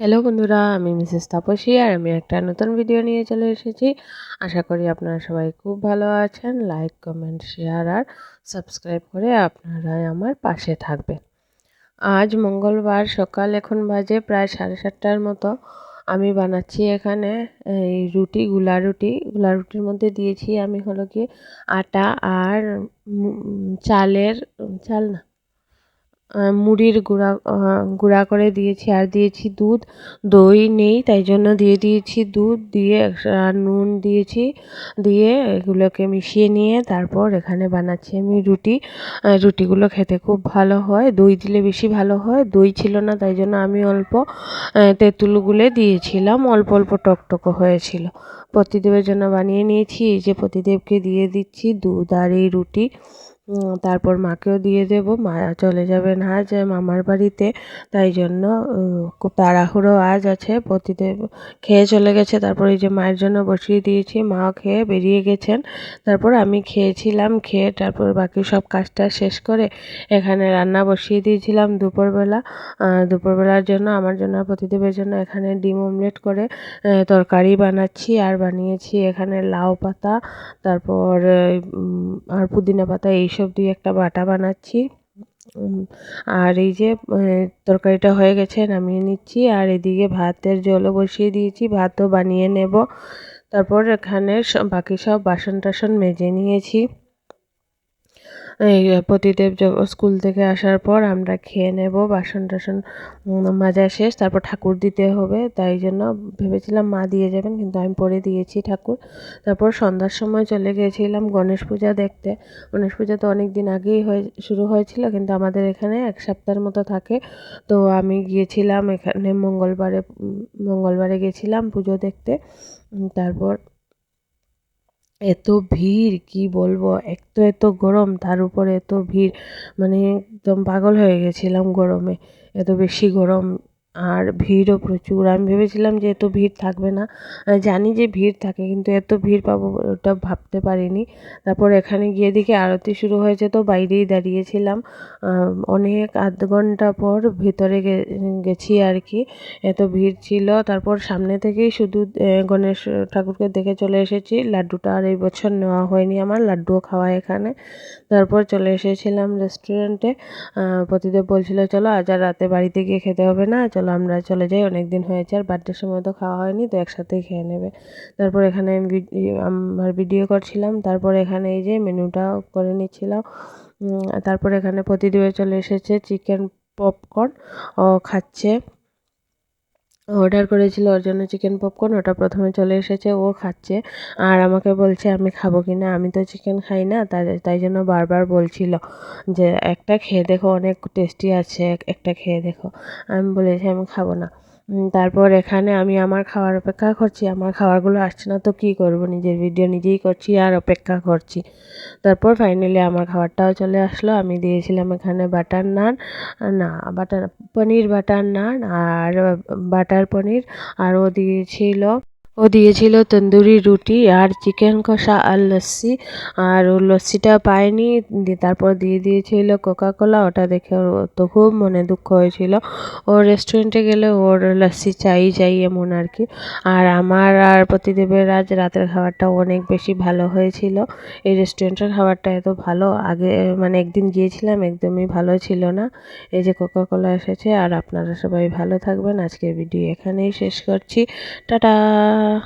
Hello বন্ধুরা, আমি Mrs Tapasi আর আমি একটা নতুন ভিডিও নিয়ে চলে এসেছি। আশা করি আপনারা সবাই খুব ভালো আছেন। লাইক কমেন্ট শেয়ার আর সাবস্ক্রাইব করে আপনারা আমার পাশে থাকবেন। আজ মঙ্গলবার, সকাল এখন বাজে প্রায় সাড়ে সাতটার মতো। আমি বানাচ্ছি এখানে এই রুটি, গুলা রুটি। গুলা রুটির মধ্যে দিয়েছি আমি হলো কি আটা আর চালের, চাল না মুড়ির গুঁড়া গুঁড়া করে দিয়েছি আর দিয়েছি দুধ। দই নেই, তাই জন্য দিয়ে দিয়েছি দুধ, দিয়ে নুন দিয়েছি, দিয়ে এগুলোকে মিশিয়ে নিয়ে তারপর এখানে বানাচ্ছি আমি রুটি। রুটিগুলো খেতে খুব ভালো হয়, দই দিলে বেশি ভালো হয়। দই ছিল না, তাই জন্য আমি অল্প তেঁতুল গুলে দিয়েছিলাম, অল্প অল্প টকটকো হয়েছিল। প্রতিদেবের জন্য বানিয়ে নিয়েছি। এই যে প্রতিদেবকে দিয়ে দিচ্ছি দুধ আর এই রুটি। তারপর মাকেও দিয়ে দেবো। মা চলে যাবেন আজ মামার বাড়িতে। তাই জন্য খুব তাড়াহুড়ো আজ আছে। প্রতিদেব খেয়ে চলে গেছে। তারপর এই যে মায়ের জন্য বসিয়ে দিয়েছি। মাও খেয়ে বেরিয়ে গেছেন। তারপর আমি খেয়েছিলাম, খেয়ে তারপর বাকি সব কাজটা শেষ করে এখানে রান্না বসিয়ে দিয়েছিলাম দুপুরবেলা। দুপুরবেলার জন্য, আমার জন্য প্রতিদেবের জন্য এখানে ডিম অমলেট করে তরকারি বানাচ্ছি। আর বানিয়েছি, এখানে লাউ পাতা, তারপর আর পুদিনা পাতা, এইসব দিয়ে একটা বাটা বানাচ্ছি। আর এই যে তরকারিটা হয়ে গেছে, নামিয়ে নিচ্ছি। আর এদিকে ভাতের জলও বসিয়ে দিয়েছি, ভাতও বানিয়ে নেব। তারপর এখানে বাকি সব বাসন টাসন মেজে নিয়েছি। এই প্রতিদেব স্কুল থেকে আসার পর আমরা খেয়ে নেব, বাসন টাসন মাজা শেষ, তারপর ঠাকুর দিতে হবে, তাই জন্য ভেবেছিলাম মা দিয়ে যাবেন, কিন্তু আমি পরে দিয়েছি ঠাকুর। তারপর সন্ধ্যার সময় চলে গিয়েছিলাম গণেশ পূজা দেখতে। গণেশ পূজা তো অনেক দিন আগেই হয়ে, শুরু হয়েছিল, কিন্তু আমাদের এখানে এক সপ্তাহের মতো থাকে। তো আমি গিয়েছিলাম এখানে, মঙ্গলবারে মঙ্গলবারে গেছিলাম পুজো দেখতে। তারপর এত ভিড়, কি বলব? এক তো এত গরম, তার উপরে এত ভিড়। মানে একদম পাগল হয়ে গেছিলাম গরমে। এত বেশি গরম আর ভিড়ও প্রচুর। আমি ভেবেছিলাম যে এত ভিড় থাকবে না। জানি যে ভিড় থাকে, কিন্তু এত ভিড় পাবো ওটা ভাবতে পারিনি। তারপর এখানে গিয়ে দেখি আরতি শুরু হয়েছে, তো বাইরেই দাঁড়িয়েছিলাম। অনেক আধ ঘণ্টা পর ভিতরে গেছি আর কি। এত ভিড় ছিল। তারপর সামনে থেকেই শুধু গণেশ ঠাকুরকে দেখে চলে এসেছি। লাড্ডুটা আর এই বছর নেওয়া হয়নি আমার, লাড্ডুও খাওয়া এখানে। তারপর চলে এসেছিলাম রেস্টুরেন্টে প্রতিদেব বলছিল, চলো আজ আর রাতে বাড়িতে গিয়ে খেতে হবে না, চলো আমরা চলে যাই। অনেক দিন হয়েছে, আর বার্থডের সময় তো খাওয়া হয়নি, তো একসাথেই খেয়ে নেবে। তারপর এখানে আমি আমার ভিডিও করছিলাম। তারপর এখানে এই যে মেনুটা করে নিচ্ছিলাম। তারপর এখানে প্রতিদিবে চলে এসেছে চিকেন পপকর্ন ও খাচ্ছে। অর্ডার করেছিল ওর জন্য চিকেন পপকর্ন ওটা প্রথমে চলে এসেছে, ও খাচ্ছে। আর আমাকে বলছে, আমি খাব কি না? আমি তো চিকেন খাই না। তাই তাই জন্য বারবার বলছিল যে, একটা খেয়ে দেখো, অনেক টেস্টি আছে একটা খেয়ে দেখো। আমি বলেছি, আমি খাব না। তারপর এখানে আমি আমার খাওয়ার অপেক্ষা করছি, আমার খাবারগুলো আসছে না, তো কী করব? নিজের ভিডিও নিজেই করছি আর অপেক্ষা করছি। তারপর ফাইনালি আমার খাবারটাও চলে আসলো, আমি দিয়েছিলাম এখানে বাটার নান না, বাটার পনির, বাটার নান, আর বাটার পনির আরও দিয়েছিল ও দিয়েছিল তন্দুরি রুটি আর চিকেন কষা আর লস্যি। আর ও লস্যিটা পায়নি তারপর দিয়ে দিয়েছিল কোকা কোলা ওটা দেখে ওর তো খুব মনে দুঃখ হয়েছিল। ও রেস্টুরেন্টে গেলে ওর লস্যি চাই চাই এমন আর কি। আর আমার আর প্রতিদেবের আজ রাতের খাবারটা অনেক বেশি ভালো হয়েছিল। এই রেস্টুরেন্টের খাবারটা এত ভালো। আগে মানে একদিন গিয়েছিলাম, একদমই ভালো ছিল না। এই যে কোকা কোলা এসেছে, আর আপনারা সবাই ভালো থাকবেন। আজকের ভিডিও এখানেই শেষ করছি। টাটা! uh